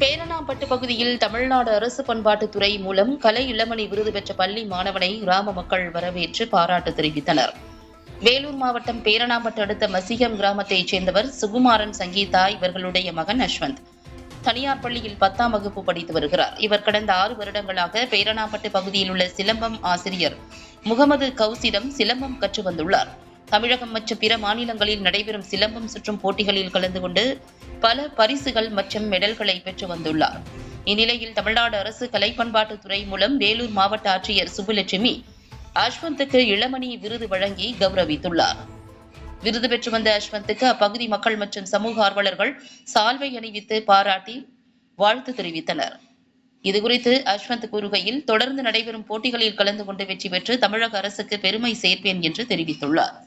பேரணாம்பட்டு பகுதியில் தமிழ்நாடு அரசு பண்பாட்டுத்துறை மூலம் கலை இளமணி விருது பெற்ற பள்ளி மாணவனை கிராம மக்கள் வரவேற்று பாராட்டு தெரிவித்தனர். வேலூர் மாவட்டம் பேரணாம்பட்டு அடுத்த மசிகம் கிராமத்தைச் சேர்ந்தவர் சுகுமாரன் சங்கீதா இவர்களுடைய மகன் அஸ்வந்த். தனியார் பள்ளியில் பத்தாம் வகுப்பு படித்து வருகிறார். இவர் கடந்த ஆறு வருடங்களாக பேரணாம்பட்டு பகுதியில் உள்ள சிலம்பம் ஆசிரியர் முகமது கவுசிடம் சிலம்பம் கற்று வந்துள்ளார். தமிழகம் மற்றும் பிற மாநிலங்களில் நடைபெறும் சிலம்பம் சுற்றும் போட்டிகளில் கலந்து கொண்டு பல பரிசுகள் மற்றும் மெடல்களை பெற்று வந்துள்ளார். இந்நிலையில் தமிழ்நாடு அரசு கலை பண்பாட்டுத்துறை மூலம் வேலூர் மாவட்ட ஆட்சியர் சுப்புலட்சுமி அஸ்வந்துக்கு இளமணி விருது வழங்கி கௌரவித்துள்ளார். விருது பெற்று வந்த அஸ்வந்துக்கு அப்பகுதி மக்கள் மற்றும் சமூக ஆர்வலர்கள் சால்வை அணிவித்து பாராட்டி வாழ்த்து தெரிவித்தனர். இதுகுறித்து அஸ்வந்த் கூறுகையில் தொடர்ந்து நடைபெறும் போட்டிகளில் கலந்து கொண்டு வெற்றி பெற்று தமிழக அரசுக்கு பெருமை சேர்ப்பேன் என்று தெரிவித்துள்ளார்.